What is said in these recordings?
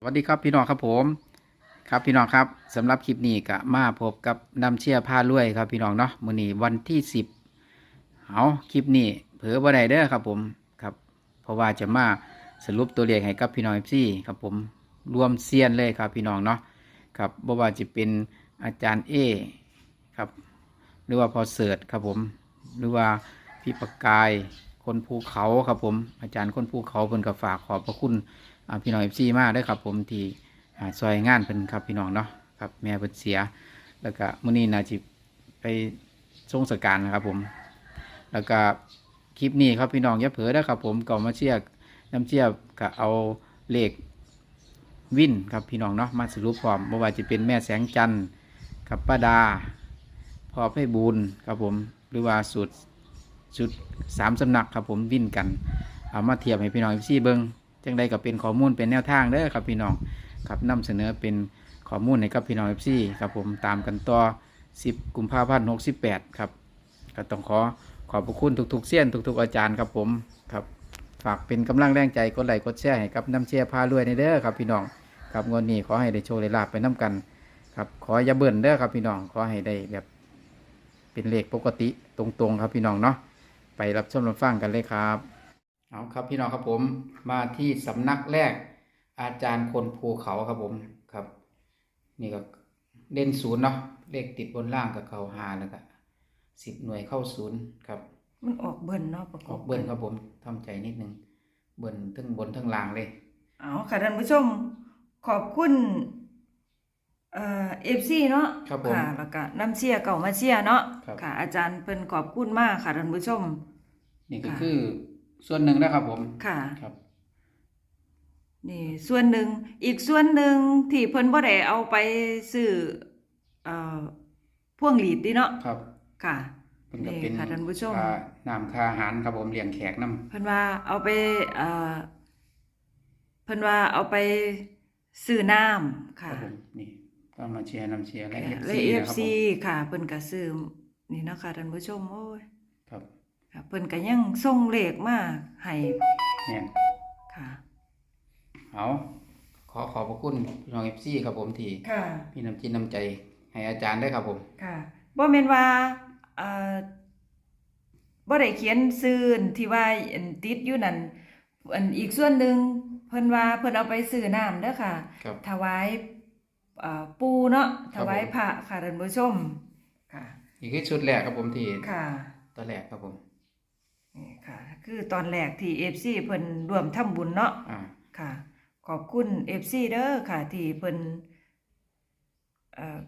สวัสดีครับพี่น้องครับผมครับพี่น้องครับสำหรับคลิปนี้ก็มาพบกับน้ำเชี่ยผ้าลวยครับพี่น้องเนาะมื้อนี้วันที่สิบเอาคลิปนี้เผลอบ่ได้เด้อครับผมครับเพราะว่าจะมาสรุปตัวเลขให้กับพี่น้องซี่ครับผมรวมเซียนเลยครับพี่น้องเนาะครับบ่ว่าจะเป็นอาจารย์เอครับหรือว่าพอเสิร์ตครับผมหรือว่าพี่ประกายคนภูเขาครับผมอาจารย์คนภูเขาเพิ่นก็ฝากขอบพระคุณ พี่น้องเอฟซีมากด้ครับผมที่ซอยงานเพิ่นครับพี่น้องเนาะครับแม่เพิ่นเสีย แล้วก็มื้อนี้นาจิไปทรงสการนะครับผม แล้วก็คลิปนี้ครับพี่น้องอย่าเผลอนะครับผมก็มาเชียร์น้ำเชียร์ก็เอาเลขวินครับพี่น้องเนาะมาสรุปพร้อมบ่ว่าจะเป็นแม่แสงจันทร์กับป้าดาพ่อไพบูลย์ครับผมหรือว่าสุดสุดสามสำนักครับผมวินกันเอามาเทียบให้พี่น้องเอฟซีเบิง จังใดก็เป็นข้อมูลเป็นแนวทางเด้อครับพี่น้องครับนำเสนอเป็นข้อมูลให้กับพี่น้องเอฟซีครับผมตามกันต่อ 10 กุมภาพันธ์68 ครับก็ต้องขอขอบพระคุณทุกๆเสี้ยนทุก ๆ อาจารย์ครับผมครับฝากเป็นกำลังแรงใจกดไลค์กดแชร์ให้กับน้ำเชียร์พารวยในเด้อครับพี่น้องครับงวดนี้ขอให้ได้โชว์ได้ลาบไปน้กันครับขออย่าเบิ่นเด้อครับพี่น้องขอให้ได้แบบเป็นเลขปกติตรงๆ ครับพี่น้องเนาะไปรับชมรับฟังกันเลยครับ เอาครับพี่น้องครับผมมาที่สำนักแรก อาจารย์คนภูเขาครับผมครับ นี่ก็เด่นศูนย์เนาะเลขติดบนล่างกับเขาหาแล้วก็สิบหน่วยเข้าศูนย์ครับ มันออกเบิ่นเนาะประกอออบกเบิ้ลครับผมทำใจนิดนึงเบิ้ลทั้งบนทั้งล่างเลย เอาค่ะท่านผู้ชม ขอบคุณเอ่อฟซีเนาะครับผมค่ะแล้วก็น้ำเชียร์เก่ามาเชียร์เนาะครับ ค่ะ อาจารย์เป็นขอบคุณมากค่ะท่านผู้ชม นี่ก็ค่ะ คือ ส่วนหนึ่งนะครับผมค่ะครับ นี่ส่วนหนึ่งอีกส่วนหนึ่งที่เพิ่นบ่ได้เอาไปซื้อเอ่อพวงหลีดดิเนาะครับค่ะเป็นก็เป็นนี่ค่ะท่านผู้ชมค่าน้ำค่าอาหารครับผมเลี้ยงแขกน้ำเพิ่นว่าเอาไปเอ่อเพิ่นว่าเอาไปซื้อน้ำครัค่ะบผมนี่ก็มาเชียร์น้ำเชียร์และเอฟและซีเอนะฟครับผซีมค่ะเพิ่นก็ซื้อนี่เนาะคะท่านผู้ชมโอ้ย ครับค่ะเพิ่นก็ยังส่งเลขมาให้เนี่ยค่ะ เอาขอขอบพระคุณพี่น้องเอฟซีครับผมที่ค่ะ พี่น้ำจิตน้ำใจ ให้อาจารย์ได้ครับผม ค่ะบ่แม่นว่าเอ่อบ่ได้เขียนซื่อที่ว่าอันติดอยู่นั่นอันอีกส่วนหนึ่งเพิ่นว่าเพิ่นเอาไปซื้อน้ำเด้อค่ะ ครับ ถวายเอ่อปูเนาะคถรับผมวายพระค่ะท่านผู้ชมค่ะ นี่คือชุดแรกครับผมที่ค่ะตัวแรกครับผมนี่ ค่ะ คือตอนแรกที่ FC เพิ่นร่วมทำบุญเนาะอ่าค่ะ ขอบคุณ FC เด้อค่ะ ที่เพิ่นเอ่อ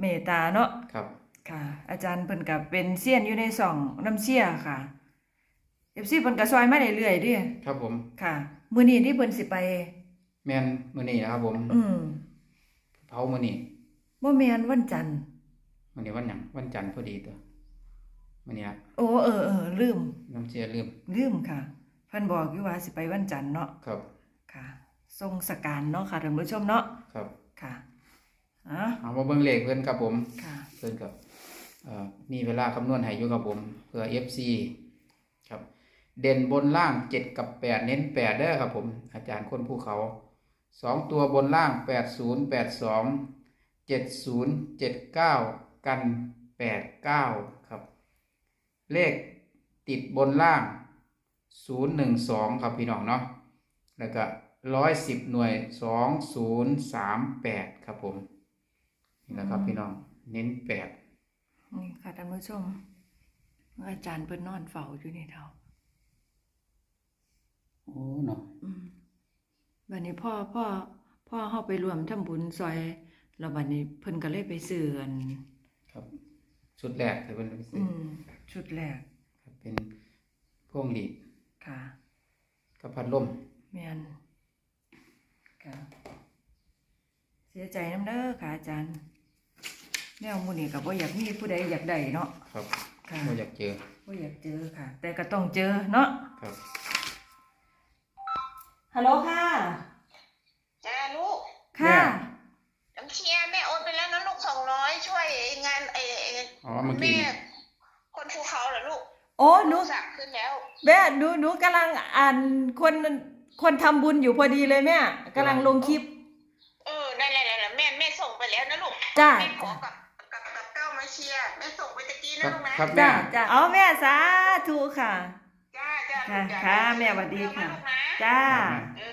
เมตตาเนาะ ครับ ค่ะ อาจารย์เพิ่นก็เป็นเซียนอยู่ในสองน้ำเชี่ยค่ะ FC เพิ่นก็ซอยมาเรื่อยๆเดิครับผม ค่ะ มื้อนี้ที่เพิ่นสิไป แมนมือนี้นะครับผม อืมเผามือนี้บ่แม่นวันจันทร์ มือนี้วันหยังวันจันทร์พอดีตัว มือนี้ละโอ้เออเออลืม น้ำเชียร์ลืม ลืมค่ะเพิ่นบอกอยู่ว่าสิไปวันจันทร์เนาะครับ ค่ะ ทรงสการเนาะค่ะท่านผู้ชมเนาะครับค่ะอะเอามาเบิ่งเลขเพื่อนครับผม ค่ะเพื่อนกับเอ่อมีเวลาคำนวณให้อยู่ครับผมเพื่อ FC ครับ เด่นบนล่างเจ็ดกับแปดเน้นแปดเด้อครับผม อาจารย์คนภูเขาสองตัวบนล่างแปดศูนย์แปดสองเจ็ดศูนย์เจ็ดเก้ากันแปด เก้าครับเลขติดบนล่างศูนย์หนึ่งสองครับพี่น้องเนาะแล้วก็ร้อยสิบหน่วยสองศูนย์สามแปดครับผมนี่แหละครับพี่น้องเน้นแปดนี่ค่ะท่านผู้ชม อาจารย์เพิ่นนอนเฝ้าอยู่นี่เท่าโอ้เนาะอืมบัดนี้พ่อพ่อพ่อเฮาไปรวมทำบุญซอยแล้วบัดนี้เพิ่นก็เลยไปซื้ออันครับ ชุดแรกที่เป็นพิเศอืษมชุดแรกครับเป็นพวงหลีดค่ะกับพัดลมแม่นค่ะเสียใจน้ำเด้อค่ะอาจารย์แนวหมู่นี้ก็บ่อยากมีผู้ใดอยากได้เนาะครับค่ะเราอยากเจอบ่อยากเจอค่ะ แต่ก็ต้องเจอเนาะครับ ฮัลโหลค่ะ จ้าลูก ค่ะ น้ำเชียร์แม่โอนไปแล้วนะลูกสองร้อยช่วยงานไอ้ไอ้ อ๋อเมื่อกี้แม่นี่คนภูเขาเหรอลูกโอ้หนูสั่งขึ้นแล้ว แม่หนูหนูกำลังอ่านคนคนทำบุญอยู่พอดีเลยแม่กำลังลงคลิป เออนั่นแหละนั่นแหละแม่แม่ส่งไปแล้วนะลูกจ้า แม่ขอกับกับกับเก้ามาเชียร์แม่ส่งไปตะกี้คนะรับลูกนะครับแม่จ้าจ้าเอาแม่สาธุค่ะ จ้าจ้าค่ะจ้าค่ะแม่สวัสดีค่ะเยวมาลูกนะจ้า เออ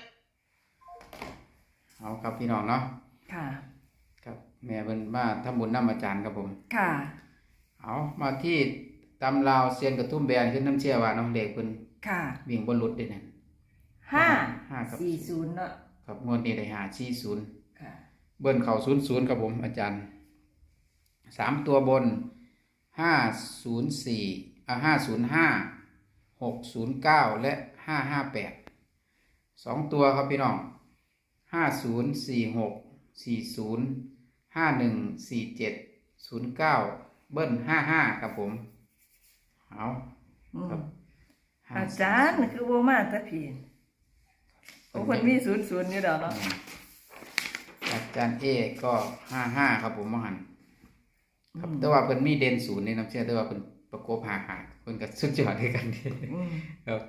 เอาครับพี่น้องเนาะค่ะ ครับ แม่เป็นมาทำบุญน้ำอาจารย์ครับผม ค่ะ เอามาที่ตำลาวเซียนกระทุ่มแบนขึ้นน้ำเชี่ยว่าน้องเด็กเพิ่นค่ะวิ่งบนรถได้เนี่ยห้าห้าครับสี่ศูนย์เนาะครับงวดนี้ได้หาชี้ศูนย์ค่ะเบิ้ลเข่าศูนย์ศูนย์ครับผมอาจารย์สามตัวบนห้าศูนย์สี่อ่าห้าศูนย์ห้าหกศูนย์เก้าและห้าห้าแปดสองตัวครับพี่น้องห้าศูนย์สี่หกสี่ศูนย์ห้าหนึ่งสี่เจ็ดศูนย์เก้า เบิ้ลห้าห้าครับผม เอาอืมครับห้อาจารย์คือบ่มาแตะพีนโอ้คนมีศูนย์ศูนย์อยู่เด้อเนาะอาจารย์เอก็ห้าห้าครับผมมหันครับอืมแต่ว่าเพิ่นมีเด่นศูนย์นี่น้ำเชื่อแต่ว่าเพิ่นประกบหาหาเพิ่นก็สุดยอดด้วยกันดี อืมครับ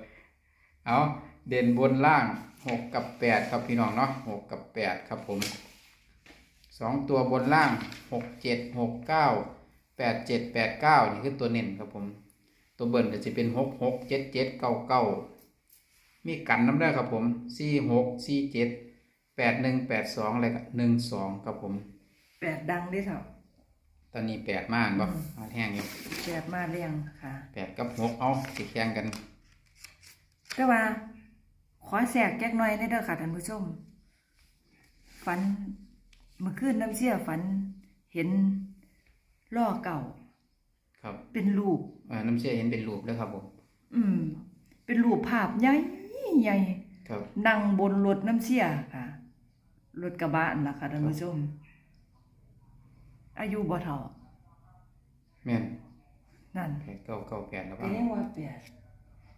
เอาเด่นบนล่างหกกับแปดครับพี่น้องเนาะหกกับแปดครับผมสองตัวบนล่างหกเจ็ดหกเก้า แปดเจ็ดแปดเก้านี่คือตัวเน้นครับผม ตัวเบิ้ลก็จะเป็นหกหกเจ็ดเจ็ดเก้าเก้ามีกันน้ำได้ครับผมสี่หกสี่เจ็ดแปดหนึ่งแปดสองอะไรกับหนึ่งสองครับผม แปดดังเด้เถ่าตอนนี้แปดม่านบ่อืมมาแห้งอยู่แปดมาเรียงค่ะ แปดกับหกเอาสิแข่งกัน แต่ว่า ขอแสกแก๊กหน่อยได้เด้อค่ะท่านผู้ชม ฝันเมื่อคืนน้ำเชี่ยฝันเห็น ล่อเก่า ครับเป็นรูปเอ่อน้ำเชื่อเห็นเป็นรูปแล้วครับผมอืม เป็นรูปภาพใหญ่ใหญ่ครับ นั่งบนรถน้ำเชี่ยค่ะรถกระบะนั่นล่ะค่ะท่านผู้ชม อายุบ่เท่าแม่นนั่นแปดเก้าเก้าแปดแล้วเป็บ้านงยังว่าแปด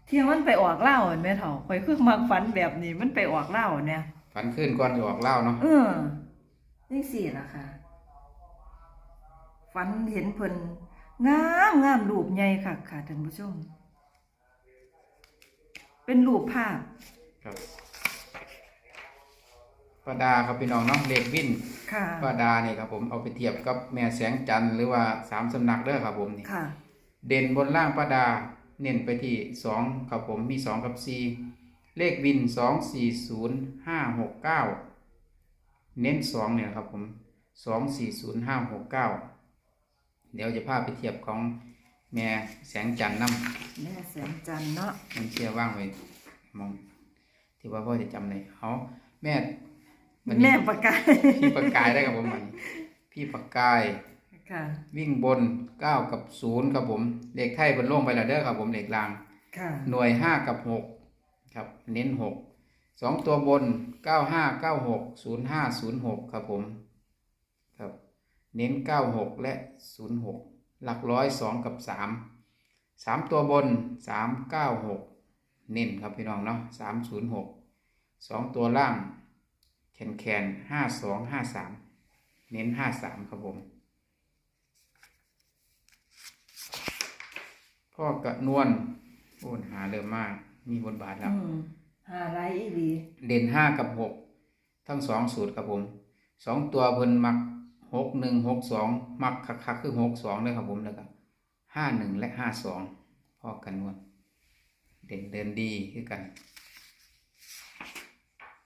เที่ยงมันไปออกเหล้าเห็นไหมเถ่าข่อยคือมักฝันแบบนี้มันไปออกเหล้าเนี่ย ฝันขึ้นก่อนจะออกเล่าเนาะ เออนี่สี่ล่ะค่ะ ฝันเห็นเพิ่นงามงามรูปใหญ่ค่ะค่ะท่านผู้ชม เป็นรูปภาพครับป้าดาครับพี่น้องเนาะเลขวินค่ะป้าดานี่ครับผมเอาไปเทียบกับแม่แสงจันทร์หรือว่าสามสำนักเด้อครับผมนี่ค่ะ เด่นบนล่างป้าดา เน้นไปที่สองครับผมมีสองกับสี่เลขวินสองสี่ศูนย์ห้าหกเก้าเน้นสองเนี่ยครับผมสองสี่ศูนย์ห้าหกเก้า เดี๋ยวจะพาไปเทียบของแม่แสงจันทร์น้ำแม่แสงจันทร์เนาะมันเชื่อว่างไว้มอง ที่ว่าพ่อจะจำได้เอาแม่วันนี้แม่ประกายพี่ปากกายได้ครับผมมันพี่ปากกายค่ะวิ่งบนเก้ากับศูนย์ครับผมเลขไทยบนโล่งไปแล้วเด้อครับผมเลขลางค่ะหน่วยห้ากับหกครับ เน้นหกสองตัวบนเก้าห้าเก้าหกศูนย์ห้าศูนย์หกครับผมครับ เน้นเก้าหกและศูนย์หกหลักร้อยสองกับสามสามตัวบนสามเก้าหกเน้นครับพี่น้องเนาะสามศูนย์หกสองตัวล่าง แขนแขนห้าสองห้าสามเน้นห้าสามครับผม พ่อกระนวลโอ้หาเริ่มมาก มีบทบาทแล้วอืมหาไรอีหลีเด่นห้ากับหกทั้งสองสูตรครับผมสองตัวเพิ่นมัก หกหนึ่งหกสองมักคักๆคือหกสองเลยครับผมแล้วก็ห้าหนึ่งและห้าสองพ่อกันนวลเด่นเดินดีคือกัน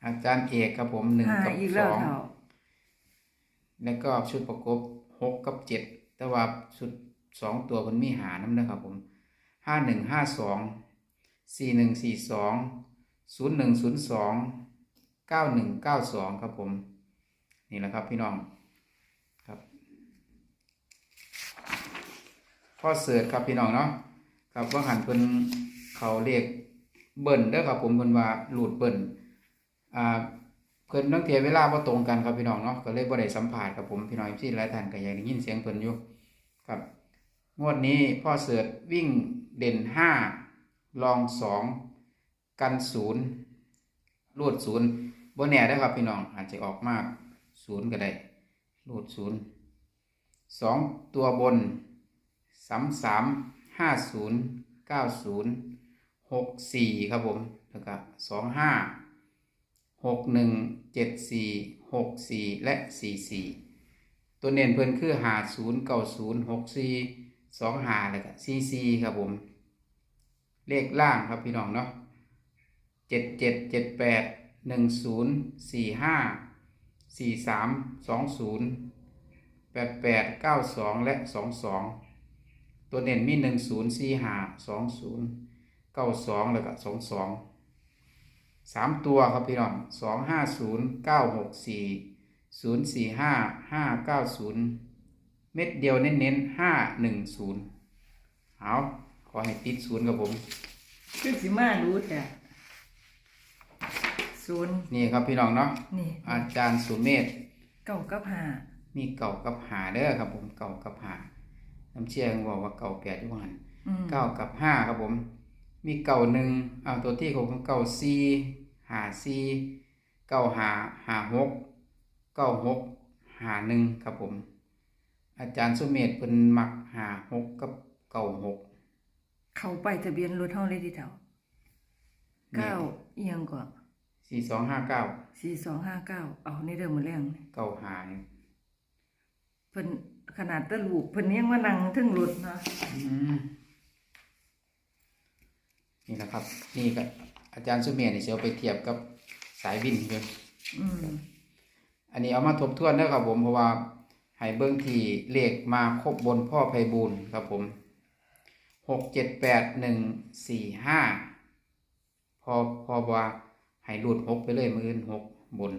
อาจารย์เอกครับผมหนึ่งหากับอีกสแล้วองเถ่าแล้วก็ชุดประกบหกกับเจ็ดแต่ว่าชุดสองตัวมันมีหาน้ำนะครับผมห้าหนึ่งห้าสองสี่หนึ่งสี่สองศูนย์หนึ่งศูนย์สองเก้าหนึ่งเก้าสองครับผม นี่แหละครับพี่น้องครับ พ่อเสิร์ชครับพี่น้องเนาะครับว่าหันเพิ่นเขาเรียกเบิ่นเด้อครับผมเพิ่นว่าหลุดเบิ่นอ่าเพิ่นตั้งแต่เวลาบ่ตรงกันครับพี่น้องเนาะก็เลยบ่ได้สัมภาษณ์กับผมพี่น้องที่หลายท่านก็อยากได้ยินเสียงเพิ่นอยู่ครับงวดนี้พ่อเสิร์ชวิ่งเด่นห้ารองสองกันศูนย์รูดศูนย์บ่แน่ได้ครับพี่น้องอาจจะออกมากศูนย์ก็ได้รูดศูนย์สองตัวบน สามสามห้าศูนย์เก้าศูนย์หกสี่ครับผมแล้วก็สองห้าหกหนึ่งเจ็ดสี่หกสี่และสี่สี่ตัวเน้นเพิ่นคือหาศูนย์เก้าศูนย์หกสี่สองหาแล้วก็สี่สี่ครับผม เลขล่างครับพี่น้องเนาะเจ็ดเจ็ดเจ็ดแปดหนึ่งศูนย์สี่ห้าสี่สามสองศูนย์แปดแปดเก้าสองและสองสอง ตัวเน้นมีหนึ่งศูนย์สี่ห้าสองศูนย์เก้าสองแล้วก็สองสองสามตัวครับพี่น้องสองห้าศูนย์เก้าหกสี่ศูนย์สี่ห้าห้าเก้าศูนย์เม็ดเดียวเน้นๆห้าหนึ่งศูนย์เอาขอให้ติดศูนย์กับผมคือสิมารู้แต่ศูนย์นี่ครับพี่น้องเนาะนี่อาจารย์สุเมธเก้ากับห้ามีเก่ากับหาเด้อครับผมเก่ากับหา น้ำเชี่ยงบอกว่าเก่าแปดอยู่หันอืมเก้ากับห้าครับผม มีเก่าหนึ่งเอาตัวที่ของเก่าสี่หาสี่เก่าหาหาหกเก้าหกหาหนึ่งครับผม อาจารย์สุเมธเป็นมักหาหกกับเก่าหกเข้าไปทะเบียนรถเฮาเลยทีเดียวเก้าเอียงกว่าสี่สองห้าเก้าสี่สองห้าเก้าเอาในเรื่องมือแรงเก่าหาเนี่ยเพิ่น ขนาดตะลูกเพิ่นยังมานั่งถึงรถเนาะอืมนี่แหละครับ นี่ก็อาจารย์สุเมธนี่จะเอาไปเทียบกับสายวินเลยอืมอันนี้เอามาทบทวนเด้อครับผมเพราะว่าให้เบิ้งที่เลขมาครบบนพ่อไพบูลย์ครับผมหกเจ็ดแปดหนึ่งสี่ห้าพอพอว่าให้หลุดหกไปเลยมืออื่นหกบน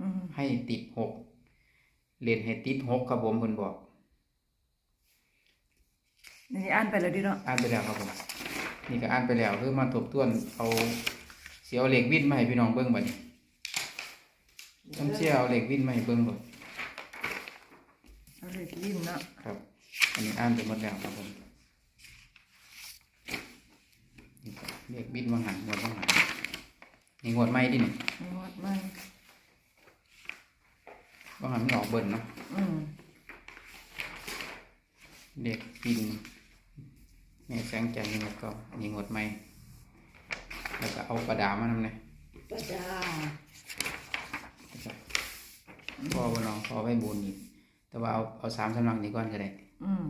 อืมให้ติดหกเรียนให้ติดหกครับผมเพิ่นบอก นี่อ่านไปแล้วดิเนาะอ่านไปแล้วครับผมนี่ก็อ่านไปแล้วคือมาทบทวนเอาเสียเอาเลขวินมาให้พี่น้องเบิ้งบัดนี้น้ำเชี่ยเอาเลขวินมาให้เบิ้งก่อนเอาเลยยิ้มเนาะครับ อันนี้อ่านไปหมดแล้วครับผมนี่ก็เรียกบิดวังหันงวดวังหันนี่งวดไม่ดินี่งดมันวังหันมันออกเบิ้ลเนาะอืมเด็กบิน แม่แสงจันทร์นี่ก็อันนี้งวดไม่แล้วก็เอากระดาษมานำเนี่ยก็จ้าพ่อว่าน้องพ่อไว้บุญอีกแต่ว่าเอาเอาสามสำนักนี้ก่อนก็ได้อืม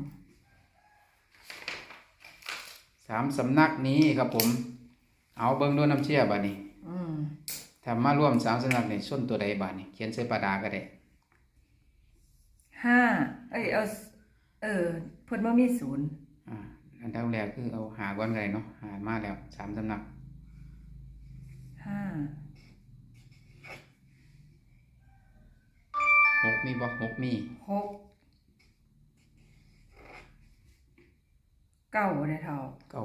สามสำนักนี้ครับผม เอาเบิ้งด้วยน้ำเชี่ยบาดนี้อืมถ้ามาร่วมสามสำนักนี่ส้นตัวใดบาดนี้เขียนใส่ปากกาก็ได้ห้าเอ้ยเอาเออเพิ่นบ่มีศูนย์ อ่าอันดับแรกคือเอาหาก้อนไก่เนาะหามาแล้วสามสำนักห้าหกมีบ่หกมีหกเก้าบ่ได้เท่าเก้า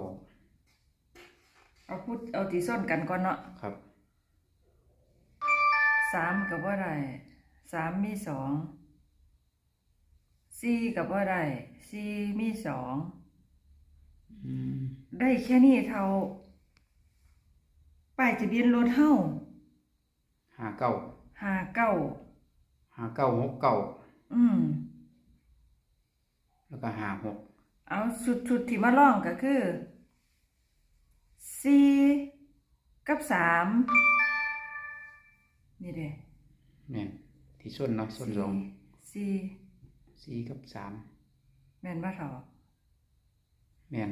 เอาพูดเอาตีส้นกันก่อนเนาะครับสามกับว่าได้สามมีสองสี่กับว่าได้สี่มีสองอืม ได้แค่นี้เท่าป้ายทะเบียนรถเฮาหาเก้าหาเก้าหาเก้าหกเก้าอืมแล้วก็หาหกเอาสุดสุดที่มาล่องก็คือสี่กับสามนี่เด้แม่นที่ส้นเนาะส้นสองสี่สี่กับสามแม่นบ่เท่าแม่น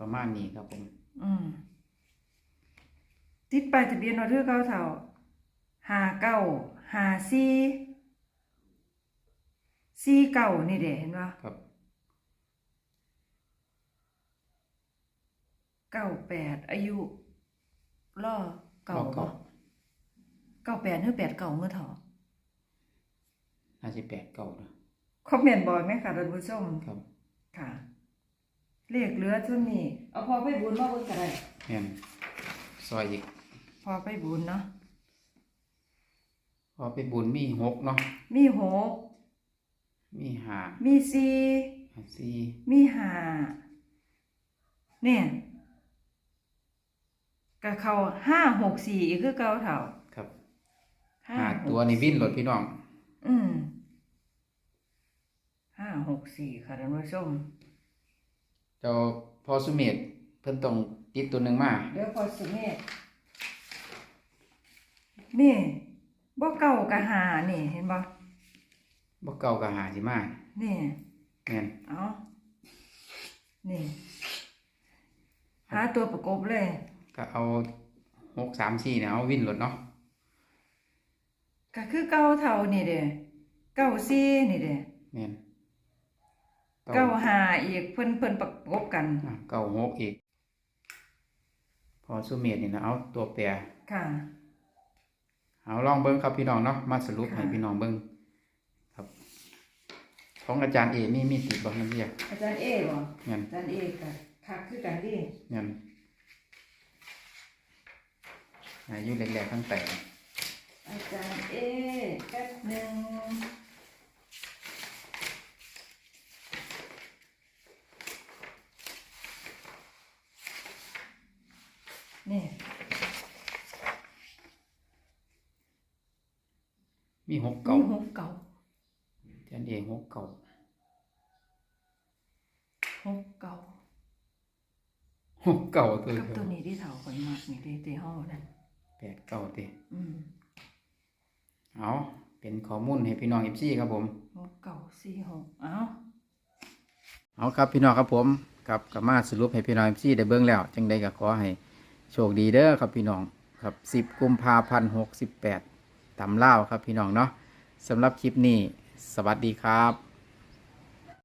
ประมาณนี้ครับผม อืมติดป้ายทะเบียนรถคือเก่าเท่าหาเก้าหาสี่สี่เก้านี่เด้เห็นบ่ครับ เก้าแปดอายุล่อเก่าเก้าบ่เก้าเก้าแปดหรือแปดเก่าเมื่อเถาะน่าจะแปดเก้านะคอมเมนต์บอกนะคะท่านผู้ชมครับ ค่ะ เลขเหลือชุดนี้เอาพอไปบุญมาเบิ่งก็ได้แม่นซอยอีกพอไปบุญเนาะพอไปบุญมีหกเนาะมีหกมีหามีสี่สี่มีห้าเนี่ยก็เขาห้าหกสี่อีกคือเก่าเถ่าครับห้าหาหตัวกนี่วิ่นรถพี่น้อง อืมห้าหกสี่ค่ะท่านผู้ชม เจ้าพอสุเมธเพิ่นต้องติดตัวหนึ่งมาเดี๋ยวพอสุเมธนี่บ่เก่ากับหานี่เห็นบ่บ่เก่ากับหาสิมานี่แม่นเอานี่หาตัวประกบเลยก็เอาหกสามสี่เนี่ยเอาวินรถเนาะก็คือเก้าเท่านี่เด้เก้าซี่นี่เด้แม่น เก้าหาอีกเพิ่นเพิ่นประกบกันอะเก้าหกอีก พอสุเมธนี่นะเอาตัวแปรค่ะ เอาลองเบิ้งครับพี่น้องเนาะมาสรุปค่ะให้พี่น้องเบิ้งครับ ของอาจารย์เอมีมีติดบ่นั่นเรียกอาจารย์เอบ่งั้นอาจารย์เอก็คักคือกันดิงั้นอายุแรกๆทั้งแต่อาจารย์เอแป๊บหนึง นี่มีหกเก่ามีหกเก่าอาจารย์เอหกเก่าหกเก่าหกเก่าตัวกับเดียตัววนี้ที่เถาคนมากนี่ที่ที่ห้อนั่นแปดเก่าติอืมเอาเป็นข้อมูลให้พี่น้องเอฟซีครับผมหกเก่าสี่หกเอ้าเอาครับพี่น้องครับผมครับก็มาสรุปให้พี่น้องเอฟซีได้เบิ่งแล้ว จังใดก็ขอให้ โชคดีเด้อครับพี่น้องครับ 10 กุมภาพันธ์68ตำเล่าครับพี่น้องเนาะสำหรับคลิปนี้ สวัสดีครับ